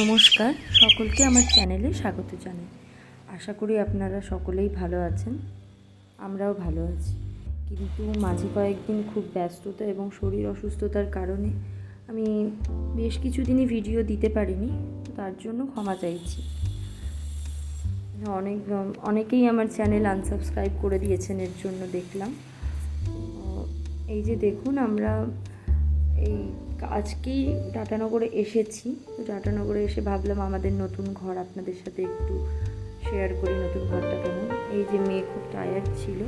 নমস্কার, সকলকে আমার চ্যানেলে স্বাগত জানাই। আশা করি আপনারা সকলেই ভালো আছেন, আমরাও ভালো আছি। কিন্তু মাঝে কয়েকদিন খুব ব্যস্ততা এবং শরীর অসুস্থতার কারণে আমি বেশ কিছুদিনই ভিডিও দিতে পারিনি, তার জন্য ক্ষমা চাইছি। অনেক, অনেকেই আমার চ্যানেল আনসাবস্ক্রাইব করে দিয়েছেন, এর জন্য দেখলাম। এই যে দেখুন, আমরা এই আজকেই টাটানগরে এসেছি। তো টাটানগরে এসে ভাবলাম আমাদের নতুন ঘর আপনাদের সাথে একটু শেয়ার করি, নতুন ঘরটা কেমন। এই যে মেয়ে খুব টায়ার্ড ছিল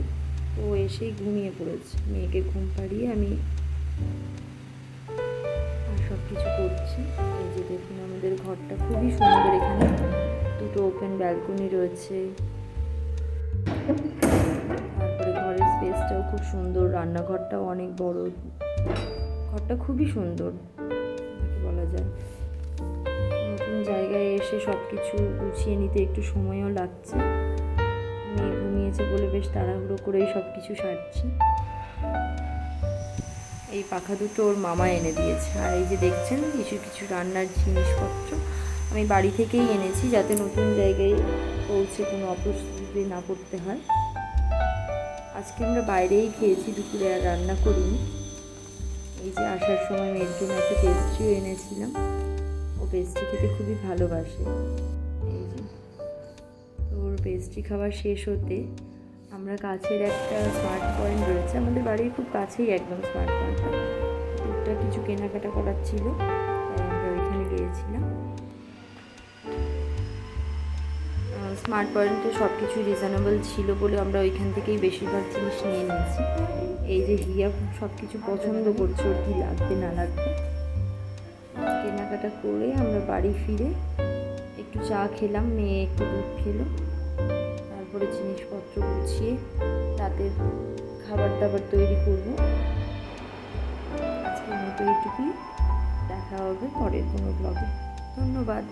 তো এসেই ঘুমিয়ে পড়েছে। মেয়েকে ঘুম পাড়িয়ে আমি সব কিছু করছি। এই যে দেখুন আমাদের ঘরটা খুবই সুন্দর এখানে। দুটো ওপেন ব্যালকনি রয়েছে। তারপরে ঘরের স্পেসটাও খুব সুন্দর। রান্নাঘরটাও অনেক বড়। ঘরটা খুবই সুন্দর। বলা যায়? নতুন জায়গায় এসে সব কিছু গুছিয়ে নিতে একটু সময়ও লাগছে। মেয়ে ঘুমিয়েছে বলে বেশ তাড়াহুড়ো করেই সব কিছু সারছি। এই পাখা দুটো ওর মামা এনে দিয়েছে। আর এই যে দেখছেন, কিছু কিছু রান্নার জিনিসপত্র আমি বাড়ি থেকেই এনেছি যাতে নতুন জায়গায় পৌঁছে কোনো অপ্রস্তুতি না করতে হয়। আজকে আমরা বাইরেই খেয়েছি, দুপুরে আর রান্না করিনি। এই যে আসার সময় মেয়ের জন্য একটা পেস্ট্রিও এনেছিলাম। ও পেস্ট্রি খেতে খুবই ভালোবাসে। এই যে ওর পেস্ট্রি খাওয়া শেষ হতে আমরা কাছের একটা স্মার্ট পয়েন্ট রয়েছে। আমাদের বাড়ির খুব কাছেই একদম স্মার্ট পয়েন্টটা টুকটাক কিছু কেনাকাটা করার ছিল। তাই আমরা ওইখানে গিয়েছিলাম। স্মার্ট পয়েন্টে সব কিছু রিজনেবল ছিল বলে আমরা ওইখান থেকেই বেশিরভাগ জিনিস নিয়ে নিয়েছি। এই যে হিয়া সব কিছু পছন্দ করছে, ওর কী লাগবে না লাগবে? কেনাকাটা করে আমরা বাড়ি ফিরে একটু চা খেলাম, মেয়ে একটু দুধ খেলো, তারপরে জিনিসপত্র গুছিয়ে রাতের খাবার দাবার তৈরি করব। আজকের মতো এইটুকুই। দেখা হবে পরের কোনো ব্লগে ধন্যবাদ।